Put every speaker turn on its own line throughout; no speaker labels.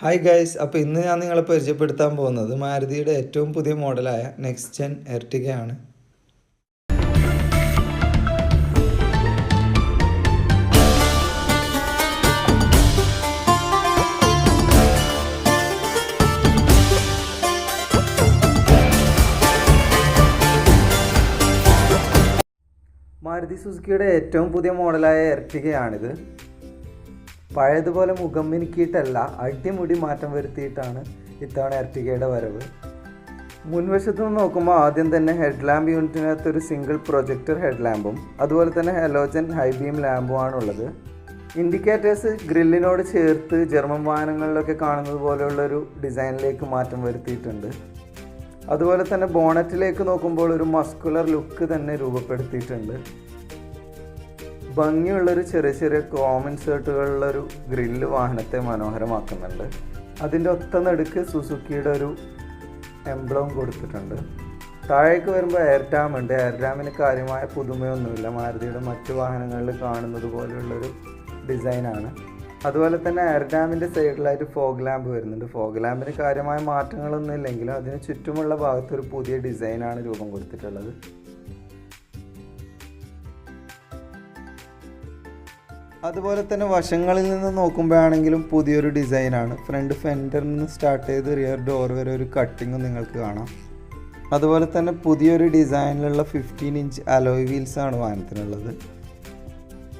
Hi guys അപ്പോൾ ഇന്ന് ഞാൻ നിങ്ങളെ പരിചയപ്പെടുത്താൻ പോകുന്നത് മാരുതിയുടെ ഏറ്റവും പുതിയ മോഡലായ നെക്സ്റ്റ് ജെൻ എർട്ടിഗയാണ് മാരുതി സുസുക്കിയുടെ ഏറ്റവും പുതിയ മോഡലായ എർട്ടിഗയാണിത് പഴയതുപോലെ മുഖം മിനുക്കിയിട്ടല്ല അടിമുടി മാറ്റം വരുത്തിയിട്ടാണ് ഇത്തവണ എർട്ടിഗയുടെ വരവ്. മുൻവശത്ത് നിന്ന് നോക്കുമ്പോൾ ആദ്യം തന്നെ ഹെഡ് ലാമ്പ് യൂണിറ്റിനകത്ത് ഒരു സിംഗിൾ പ്രൊജക്ടർ ഹെഡ് ലാമ്പും അതുപോലെ തന്നെ ഹെലോജൻ ഹൈ ബീം ഉള്ളത് ഇൻഡിക്കേറ്റേഴ്സ് ഗ്രില്ലിനോട് ചേർത്ത് ജർമ്മൻ വാഹനങ്ങളിലൊക്കെ കാണുന്നത് പോലെയുള്ള ഒരു ഡിസൈനിലേക്ക് മാറ്റം വരുത്തിയിട്ടുണ്ട്. അതുപോലെ തന്നെ ബോണറ്റിലേക്ക് നോക്കുമ്പോൾ ഒരു മസ്കുലർ ലുക്ക് തന്നെ രൂപപ്പെടുത്തിയിട്ടുണ്ട്. ഭംഗിയുള്ളൊരു ചെറിയ ചെറിയ കോമൺ സേർട്ടുകളിലൊരു ഗ്രില്ല് വാഹനത്തെ മനോഹരമാക്കുന്നുണ്ട്. അതിന്റെ ഒത്ത നടുക്ക് സുസുക്കിയുടെ ഒരു എംബ്ലം കൊടുത്തിട്ടുണ്ട്. താഴേക്ക് വരുമ്പോൾ എയർ ടാം ഉണ്ട്. എയർ കാര്യമായ പുതുമയൊന്നുമില്ല. മാരുതിയുടെ മറ്റു വാഹനങ്ങളിൽ കാണുന്നത് പോലെയുള്ളൊരു ഡിസൈനാണ് അതുപോലെ തന്നെ എയർ ഡാമിന്റെ സൈഡിലായിട്ട് ഫോഗ് ലാമ്പ് വരുന്നുണ്ട്. ഫോഗ് ലാമ്പിന് കാര്യമായ മാറ്റങ്ങളൊന്നും ഇല്ലെങ്കിലും അതിന് ചുറ്റുമുള്ള ഭാഗത്തൊരു പുതിയ ഡിസൈനാണ് രൂപം കൊടുത്തിട്ടുള്ളത്. അതുപോലെ തന്നെ വശങ്ങളിൽ നിന്ന് നോക്കുമ്പോഴാണെങ്കിലും പുതിയൊരു ഡിസൈനാണ്. ഫ്രണ്ട് ഫെൻഡറിൽ നിന്ന് സ്റ്റാർട്ട് ചെയ്ത് റിയർ ഡോർ വരെ ഒരു കട്ടിങ്ങും നിങ്ങൾക്ക് കാണാം. അതുപോലെ തന്നെ പുതിയൊരു ഡിസൈനിലുള്ള ഫിഫ്റ്റീൻ ഇഞ്ച് അലോയ് വീൽസ് ആണ് വാഹനത്തിനുള്ളത്.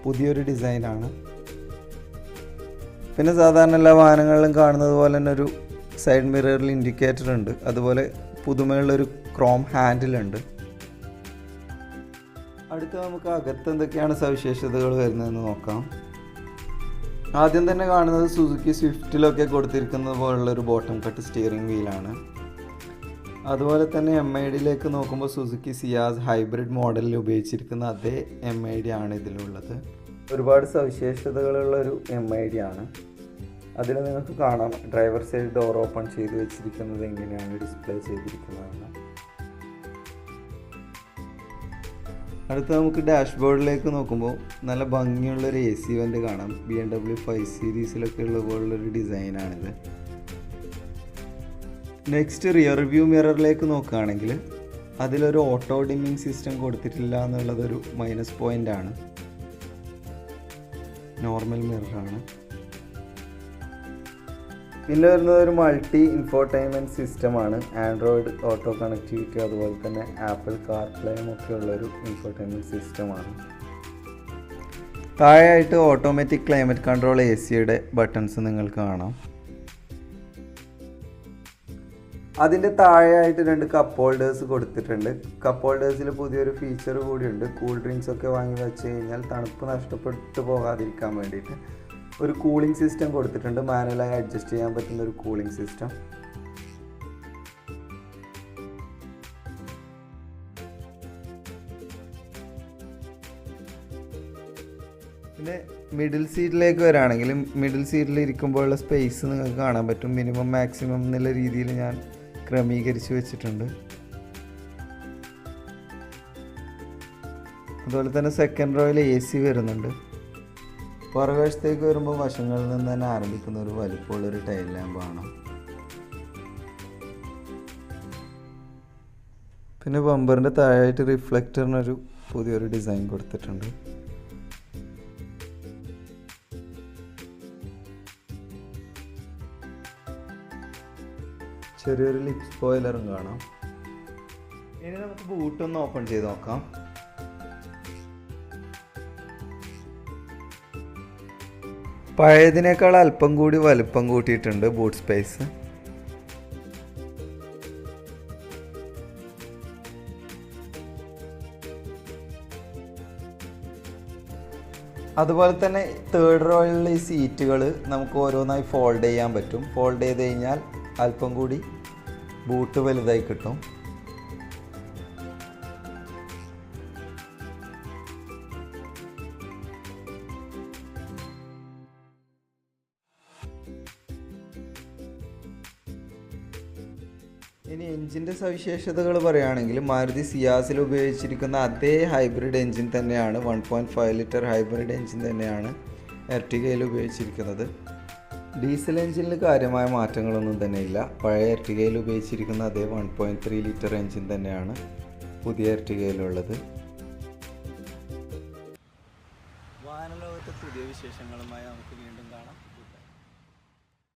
പുതിയൊരു ഡിസൈനാണ്. പിന്നെ സാധാരണ എല്ലാ വാഹനങ്ങളിലും കാണുന്നത് പോലെ തന്നെ ഒരു സൈഡ് മിററിൽ ഇൻഡിക്കേറ്റർ ഉണ്ട്. അതുപോലെ പുതുമയുള്ളൊരു ക്രോം ഹാൻഡിലുണ്ട് അടുത്ത നമുക്ക് അകത്ത് എന്തൊക്കെയാണ് സവിശേഷതകൾ വരുന്നതെന്ന് നോക്കാം. ആദ്യം തന്നെ കാണുന്നത് സുസുക്കി സ്വിഫ്റ്റിലൊക്കെ കൊടുത്തിരിക്കുന്നത് പോലുള്ള ഒരു ബോട്ടം കട്ട് സ്റ്റിയറിംഗ് വീലാണ് അതുപോലെ തന്നെ എം ഐ ഡിയിലേക്ക് നോക്കുമ്പോൾ സുസുക്കി സിയാസ് ഹൈബ്രിഡ് മോഡലിൽ ഉപയോഗിച്ചിരിക്കുന്ന അതേ എം ഐ ഡി ആണ് ഇതിലുള്ളത്. ഒരുപാട് സവിശേഷതകളുള്ള ഒരു എം ഐ ഡി ആണ്. അതിൽ നിങ്ങൾക്ക് കാണാം. ഡ്രൈവർ സൈഡ് ഡോർ ഓപ്പൺ ചെയ്ത് വെച്ചിരിക്കുന്നത് എങ്ങനെയാണ് ഡിസ്പ്ലേ ചെയ്തിരിക്കുന്നതെന്ന് അടുത്ത നമുക്ക് ഡാഷ്ബോർഡിലേക്ക് നോക്കുമ്പോൾ നല്ല ഭംഗിയുള്ളൊരു എ സി വെന്റ് കാണാം. ബി എം ഡബ്ല്യു ഫൈവ് സീരീസിലൊക്കെ ഉള്ള പോലുള്ളൊരു ഡിസൈനാണിത്. നെക്സ്റ്റ് റിയർ വ്യൂ മിററിലേക്ക് നോക്കുകയാണെങ്കിൽ അതിലൊരു ഓട്ടോ ഡിമ്മിങ് സിസ്റ്റം കൊടുത്തിട്ടില്ല എന്നുള്ളതൊരു മൈനസ് പോയിന്റ് ആണ്. നോർമൽ മിററാണ് പിന്നെ വരുന്നത് ഒരു മൾട്ടി ഇൻഫോർടൈൻമെന്റ് സിസ്റ്റമാണ് ആൻഡ്രോയിഡ് ഓട്ടോ കണക്ടിവിറ്റി അതുപോലെ തന്നെ ആപ്പിൾ കാർ പ്ലേയും ഒക്കെ ഉള്ളൊരു ഇൻഫോർടൈൻമെന്റ് സിസ്റ്റമാണ് താഴെയായിട്ട് ഓട്ടോമാറ്റിക് ക്ലൈമറ്റ് കൺട്രോൾ എ സിയുടെ ബട്ടൺസ് നിങ്ങൾക്ക് കാണാം. അതിന്റെ താഴെയായിട്ട് രണ്ട് കപ്പ് ഹോൾഡേഴ്സ് കൊടുത്തിട്ടുണ്ട്. കപ്പ് ഹോൾഡേഴ്സിൽ പുതിയൊരു ഫീച്ചർ കൂടിയുണ്ട്. കൂൾ ഡ്രിങ്ക്സ് ഒക്കെ വാങ്ങി വെച്ച് കഴിഞ്ഞാൽ തണുപ്പ് നഷ്ടപ്പെട്ടു പോകാതിരിക്കാൻ വേണ്ടിയിട്ട് ഒരു കൂളിംഗ് സിസ്റ്റം കൊടുത്തിട്ടുണ്ട്. മാനുവലായി അഡ്ജസ്റ്റ് ചെയ്യാൻ പറ്റുന്ന ഒരു കൂളിംഗ് സിസ്റ്റം പിന്നെ മിഡിൽ സീറ്റിലേക്ക് വരാണെങ്കിൽ മിഡിൽ സീറ്റിൽ ഇരിക്കുമ്പോഴുള്ള സ്പേസ് നിങ്ങൾക്ക് കാണാൻ പറ്റും. മിനിമം മാക്സിമം എന്നുള്ള രീതിയിൽ ഞാൻ ക്രമീകരിച്ച് വെച്ചിട്ടുണ്ട്. അതുപോലെ തന്നെ സെക്കൻഡ് റോയിൽ എ സി വരുന്നുണ്ട്. പുറകുവശത്തേക്ക് വരുമ്പോൾ വശങ്ങളിൽ നിന്ന് തന്നെ ആരംഭിക്കുന്ന ഒരു വലിപ്പമുള്ളൊരു ടൈൽ ലാമ്പാണ് പിന്നെ ബമ്പറിന്റെ താഴെയായിട്ട് റിഫ്ലക്ടറിനൊരു പുതിയൊരു ഡിസൈൻ കൊടുത്തിട്ടുണ്ട്. ചെറിയൊരു ലിപ് സ്പോയിലറും കാണാം. ഇനി നമുക്ക് ബൂട്ടൊന്ന് ഓപ്പൺ ചെയ്ത് നോക്കാം. പഴയതിനേക്കാൾ അല്പം കൂടി വലുപ്പം കൂട്ടിയിട്ടുണ്ട് ബൂട്ട് സ്പേസ്. അതുപോലെ തന്നെ തേർഡ് റോയിലുള്ള ഈ സീറ്റുകൾ നമുക്ക് ഓരോന്നായി ഫോൾഡ് ചെയ്യാൻ പറ്റും. ഫോൾഡ് ചെയ്ത് കഴിഞ്ഞാൽ അല്പം കൂടി ബൂട്ട് വലുതായി കിട്ടും. ഇനി എഞ്ചിന്റെ സവിശേഷതകൾ പറയുകയാണെങ്കിൽ മാരുതി സിയാസിൽ ഉപയോഗിച്ചിരിക്കുന്ന അതേ ഹൈബ്രിഡ് എഞ്ചിൻ തന്നെയാണ് one point five litre hybrid engine തന്നെയാണ് എർട്ടിഗയിൽ ഉപയോഗിച്ചിരിക്കുന്നത്. ഡീസൽ എഞ്ചിനിൽ കാര്യമായ മാറ്റങ്ങളൊന്നും തന്നെ ഇല്ല പഴയ എർട്ടികയിൽ ഉപയോഗിച്ചിരിക്കുന്ന അതേ one point three litre engine തന്നെയാണ് പുതിയ എർട്ടികയിലുള്ളത്
വാഹനലോകത്തെ പുതിയ വിശേഷങ്ങളുമായി നമുക്ക് വീണ്ടും